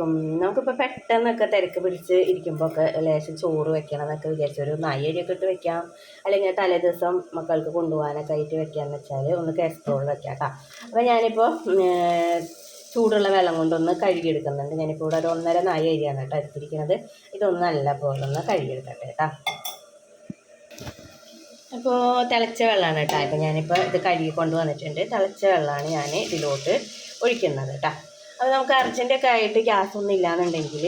നമുക്കിപ്പോൾ പെട്ടെന്നൊക്കെ തിരക്ക് പിടിച്ച് ഇരിക്കുമ്പോൾ ഒക്കെ ലേശം ചോറ് വെക്കണം എന്നൊക്കെ വിചാരിച്ചു ഒരു നായരിയൊക്കെ ഇട്ട് വെക്കാം. അല്ലെങ്കിൽ തലേ ദിവസം മക്കൾക്ക് കൊണ്ടുപോകാനൊക്കെ ആയിട്ട് വെക്കാന്ന് വെച്ചാൽ ഒന്ന് കാസ്ട്രോളിൽ വെക്കാം കേട്ടോ അപ്പോൾ ഞാനിപ്പോൾ ചൂടുള്ള വെള്ളം കൊണ്ടൊന്ന് കഴുകിയെടുക്കുന്നുണ്ട്. ഞാനിപ്പോൾ ഇവിടെ ഒരു ഒന്നര നായ അരിയാണ് കേട്ടോ എടുത്തിരിക്കുന്നത് ഇതൊന്ന് നല്ല പോലെ ഒന്ന് കഴുകിയെടുക്കട്ടെ കേട്ടോ അപ്പോൾ തിളച്ച വെള്ളമാണ് കേട്ടോ ഇപ്പോൾ ഞാനിപ്പോൾ ഇത് കഴുകി കൊണ്ടുവന്നിട്ടുണ്ട്. തിളച്ച വെള്ളമാണ് ഞാൻ ഇതിലോട്ട് ഒഴിക്കുന്നത് കേട്ടോ അപ്പോൾ നമുക്ക് അർജന്റൊക്കെ ആയിട്ട് ഗ്യാസ് ഒന്നും ഇല്ലാന്നുണ്ടെങ്കിൽ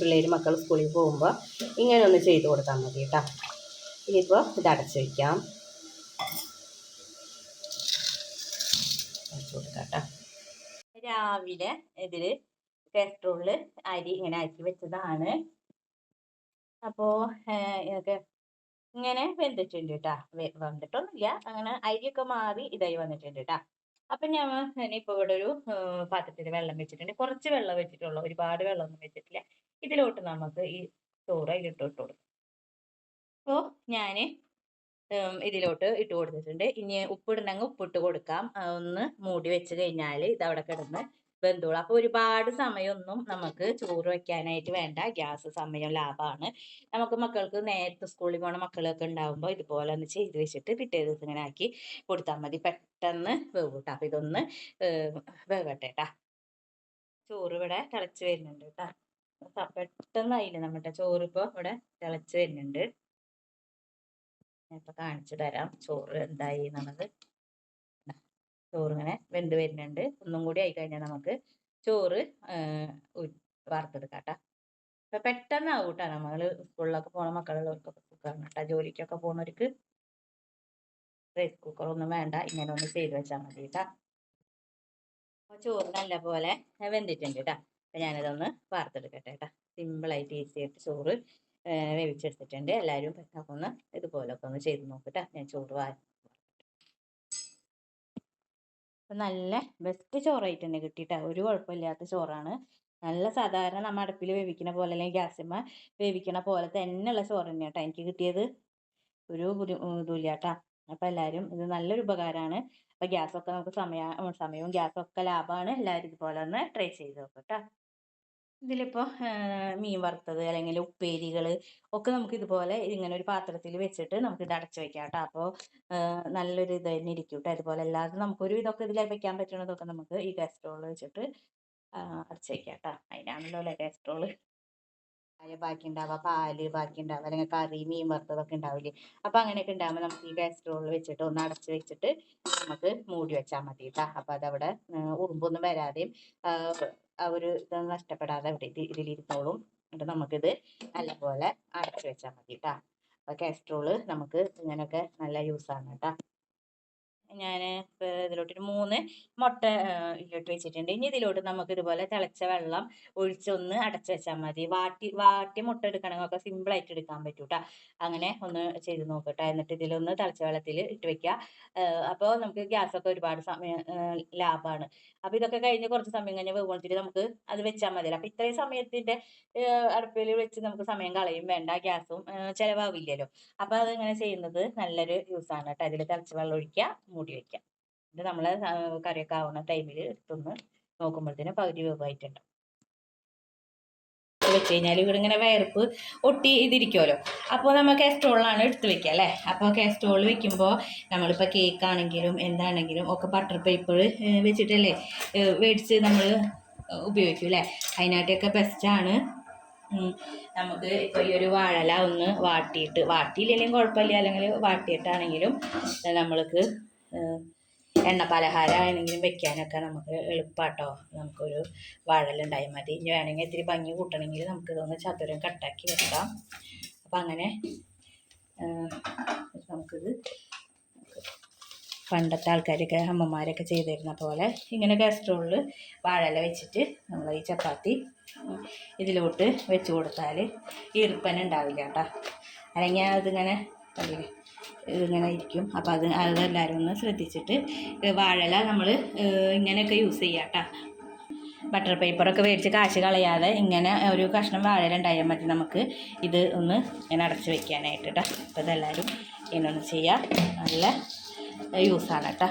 പിള്ളേർ മക്കൾ സ്കൂളിൽ പോകുമ്പോൾ ഇങ്ങനെ ഒന്ന് ചെയ്ത് കൊടുത്താൽ മതി കേട്ടോ ഇനിയിപ്പോൾ ഇത് അടച്ച് വയ്ക്കാം അടച്ചു കൊടുക്കാം രാവിലെ ഇതിൽ പെട്രോളിൽ അരി ഇങ്ങനെ ആക്കി വെച്ചതാണ്. അപ്പോൾ ഇതൊക്കെ ഇങ്ങനെ വെന്തിട്ടുണ്ട് കേട്ടോ വന്നിട്ടൊന്നുമില്ല അങ്ങനെ അരിയൊക്കെ മാറി ഇതായി വന്നിട്ടുണ്ട് കേട്ടോ അപ്പം ഞാൻ ഇപ്പോൾ ഇവിടെ ഒരു പാത്രത്തിൽ വെള്ളം വെച്ചിട്ടുണ്ട്. കുറച്ച് വെള്ളം വെച്ചിട്ടുള്ളൂ ഒരുപാട് വെള്ളം ഒന്നും വെച്ചിട്ടില്ല. ഇതിലോട്ട് നമുക്ക് ഈ ചോറ് അതിലിട്ട് ഇട്ട് കൊടുക്കും. അപ്പോൾ ഞാൻ ഇതിലോട്ട് ഇട്ട് കൊടുത്തിട്ടുണ്ട്. ഇനി ഉപ്പിടണമെങ്കിൽ ഉപ്പിട്ട് കൊടുക്കാം. ഒന്ന് മൂടി വെച്ച് കഴിഞ്ഞാൽ ഇതവിടെ കിടന്ന് വെന്തോളും അപ്പോൾ ഒരുപാട് സമയമൊന്നും നമുക്ക് ചോറ് വെക്കാനായിട്ട് വേണ്ട. ഗ്യാസ് സമയം ലാഭമാണ് നമുക്ക് മക്കൾക്ക് നേരത്തെ സ്കൂളിൽ പോണ മക്കളൊക്കെ ഉണ്ടാകുമ്പോൾ ഇതുപോലെ ഒന്ന് ചെയ്ത് വെച്ചിട്ട് പിറ്റേ ദിവസം ഇങ്ങനെ ആക്കി കൊടുത്താൽ മതി. പെട്ടെന്ന് വേവൂട്ടാ. അപ്പൊ ഇതൊന്ന് വേവട്ടെ ചോറ് ഇവിടെ തിളച്ച് വരുന്നുണ്ട് കേട്ടാ പെട്ടെന്നായില്ലേ നമ്മുടെ ചോറ് ഇപ്പോൾ ഇവിടെ തിളച്ച് വരുന്നുണ്ട്. ഇപ്പൊ കാണിച്ചു തരാം. ചോറ് എന്തായി എന്നുള്ളത്. ചോറ് ഇങ്ങനെ വെന്ത് വരുന്നുണ്ട്. ഒന്നും കൂടി ആയി കഴിഞ്ഞാൽ നമുക്ക് ചോറ് വാർത്തെടുക്കാം കേട്ടോ അപ്പൊ പെട്ടെന്നാവും കേട്ടോ നമ്മൾ സ്കൂളിലൊക്കെ പോണ മക്കളുള്ളവർക്കൊക്കെ കേട്ടോ ജോലിക്കൊക്കെ പോണവർക്ക് റൈസ് കുക്കർ ഒന്നും വേണ്ട. ഇങ്ങനെ ഒന്ന് ചെയ്ത് വെച്ചാൽ മതി കേട്ടോ ചോറ് നല്ല പോലെ വെന്തിട്ടുണ്ട് കേട്ടോ അപ്പം ഞാനിതൊന്ന് വാർത്തെടുക്കട്ടെ കേട്ടോ സിമ്പിളായിട്ട് ഈസി ആയിട്ട് ചോറ് വേവിച്ചെടുത്തിട്ടുണ്ട്. എല്ലാവരും ഒന്ന് ഇതുപോലൊക്കെ ഒന്ന് ചെയ്ത് നോക്കട്ടെ ഞാൻ ചോറ് വാ നല്ല ബെസ്റ്റ് ചോറായിട്ട് തന്നെ കിട്ടിയിട്ടാ. ഒരു കുഴപ്പമില്ലാത്ത ചോറാണ്. നല്ല സാധാരണ നമ്മൾ അടുപ്പിൽ വേവിക്കുന്ന പോലെ അല്ലെങ്കിൽ ഗ്യാസിമ്മ വേവിക്കണ പോലെ തന്നെയുള്ള ചോറ് തന്നെയാട്ടോ എനിക്ക് കിട്ടിയത്. ഒരു ബുദ്ധി ഇതുമില്ല കേട്ടോ അപ്പം എല്ലാവരും ഇത് നല്ലൊരു ഉപകാരമാണ്. അപ്പം ഗ്യാസൊക്കെ നമുക്ക് സമയ സമയവും ഗ്യാസൊക്കെ ലാഭമാണ്. എല്ലാവരും ഇതുപോലെ ഒന്ന് ട്രൈ ചെയ്ത് നോക്കാം കേട്ടോ ഇതിലിപ്പോൾ മീൻ വറുത്തത് അല്ലെങ്കിൽ ഉപ്പേരികൾ ഒക്കെ നമുക്ക് ഇതുപോലെ ഇങ്ങനെ ഒരു പാത്രത്തിൽ വെച്ചിട്ട് നമുക്ക് ഇത് അടച്ചു വെക്കാം കേട്ടോ. അപ്പോൾ നല്ലൊരു ഇത് തന്നെ ഇരിക്കും കേട്ടോ. അതുപോലെ അല്ലാതെ നമുക്കൊരു ഇതൊക്കെ ഇതിൽ വെക്കാൻ പറ്റുന്നതൊക്കെ നമുക്ക് ഈ കാസ്ട്രോൾ വെച്ചിട്ട് അടച്ചു വെക്കാം കേട്ടോ. അതിനാണല്ലോ അല്ലേ കാസ്ട്രോൾ പാൽ ബാക്കി ഉണ്ടാവുക പാൽ ബാക്കി ഉണ്ടാവുക അല്ലെങ്കിൽ കറി മീൻ വറുത്തതൊക്കെ ഉണ്ടാവില്ലേ? അപ്പം അങ്ങനെയൊക്കെ ഉണ്ടാകുമ്പോൾ നമുക്ക് ഈ കാസ്ട്രോളിൽ വെച്ചിട്ട് ഒന്ന് അടച്ച് വെച്ചിട്ട് നമുക്ക് മൂടി വെച്ചാൽ മതി കേട്ടോ. അപ്പം അതവിടെ ഉറുമ്പൊന്നും വരാതെയും ആ ഒരു ഇത് നഷ്ടപ്പെടാതെ അവിടെ ഇതിലിരുന്നോളും. എന്നിട്ട് നമുക്കിത് നല്ലപോലെ അടച്ചു വെച്ചാൽ മതി കേട്ടോ അപ്പോൾ കാസ്ട്രോൾ നമുക്ക് ഇങ്ങനെയൊക്കെ നല്ല യൂസാണ് കേട്ടോ ഞാൻ ഇതിലോട്ടൊരു മൂന്ന് മുട്ട ഇതിലോട്ട് വെച്ചിട്ടുണ്ട്. ഇനി ഇതിലോട്ട് നമുക്ക് ഇതുപോലെ തിളച്ച വെള്ളം ഒഴിച്ചൊന്ന് അടച്ചു വെച്ചാൽ മതി. വാട്ടി വാട്ടി മുട്ട എടുക്കണമെങ്കിൽ ഒക്കെ സിമ്പിളായിട്ട് എടുക്കാൻ പറ്റും കേട്ടോ അങ്ങനെ ഒന്ന് ചെയ്ത് നോക്കട്ടെ. എന്നിട്ട് ഇതിലൊന്ന് തിളച്ച വെള്ളത്തിൽ ഇട്ട് വെക്കുക അപ്പോൾ നമുക്ക് ഗ്യാസ് ഒക്കെ ഒരുപാട് സമയം ലാഭമാണ് അപ്പോൾ ഇതൊക്കെ കഴിഞ്ഞ് കുറച്ച് സമയം കഴിഞ്ഞ് വേവുമ്പോഴത്തേക്ക് നമുക്ക് അത് വെച്ചാൽ മതി അപ്പോൾ ഇത്രയും സമയത്തിന്റെ അടുപ്പിൽ വെച്ച് നമുക്ക് സമയം കളയും. വേണ്ട ഗ്യാസും ചിലവാകില്ലല്ലോ അപ്പോൾ അതിങ്ങനെ ചെയ്യുന്നത്? നല്ലൊരു യൂസാണ് കേട്ടോ. അതിൽ തിളച്ച വെള്ളം ഒഴിക്കുക മൂടി വയ്ക്കാം ഇത് നമ്മൾ കറിയൊക്കെ ആവുന്ന ടൈമിൽ എടുത്തൊന്ന് നോക്കുമ്പോഴത്തേനും പകുതി വേവായിട്ടുണ്ട്. വെച്ച് കഴിഞ്ഞാൽ ഇവിടെ ഇങ്ങനെ വയർപ്പ് ഒട്ടി ഇതിരിക്കുമല്ലോ അപ്പോൾ നമ്മൾ കാസ്ട്രോളിലാണ് എടുത്ത് വെക്കുക അല്ലേ? അപ്പോൾ കാസ്ട്രോൾ വെക്കുമ്പോൾ നമ്മളിപ്പോൾ കേക്ക് ആണെങ്കിലും എന്താണെങ്കിലും ഒക്കെ ബട്ടർ പേപ്പർ വെച്ചിട്ടല്ലേ മേടിച്ച് നമ്മൾ ഉപയോഗിക്കും അല്ലേ? അതിനായിട്ടൊക്കെ ബെസ്റ്റാണ് നമുക്ക് ഇപ്പോൾ ഈ ഒരു വാഴല ഒന്ന് വാട്ടിയിട്ട് വാട്ടിയില്ലെങ്കിലും കുഴപ്പമില്ല. അല്ലെങ്കിൽ വാട്ടിയിട്ടാണെങ്കിലും നമ്മൾക്ക് എണ്ണ പലഹാരമാണെങ്കിലും വെക്കാനൊക്കെ നമുക്ക് എളുപ്പാട്ടോ. നമുക്കൊരു വാഴലുണ്ടായി മതി. ഇനി വേണമെങ്കിൽ ഇത്തിരി ഭംഗി കൂട്ടണമെങ്കിൽ നമുക്ക് ഇതൊന്ന് ചതുരം കട്ടാക്കി വെക്കാം. അപ്പം അങ്ങനെ നമുക്കിത് പണ്ടത്തെ ആൾക്കാരൊക്കെ അമ്മമാരൊക്കെ ചെയ്തിരുന്ന പോലെ ഇങ്ങനെ കാസ്ട്രോളിൽ വാഴല വെച്ചിട്ട് നമ്മൾ ഈ ചപ്പാത്തി ഇതിലോട്ട് വെച്ച് കൊടുത്താൽ ഈർപ്പന ഉണ്ടാവില്ല കേട്ടോ. അല്ലെങ്കിൽ അതിങ്ങനെ കണ്ടില്ലേ ഇങ്ങനെ ഇരിക്കും. അപ്പോൾ അത് അതെല്ലാവരും ഒന്ന് ശ്രദ്ധിച്ചിട്ട് വാഴല നമ്മൾ ഇങ്ങനെയൊക്കെ യൂസ് ചെയ്യാം കേട്ടോ ബട്ടർ പേപ്പറൊക്കെ മേടിച്ച് കാശ് കളയാതെ ഇങ്ങനെ ഒരു കഷ്ണം വാഴല ഉണ്ടായാൽ മതി നമുക്ക്. ഇത് ഒന്ന് ഇങ്ങനെ അടച്ച് വെക്കാനായിട്ട് കേട്ടോ അപ്പോൾ ഇതെല്ലാവരും ഇങ്ങനെ ഒന്ന് ചെയ്യുക നല്ല യൂസാണ് കേട്ടോ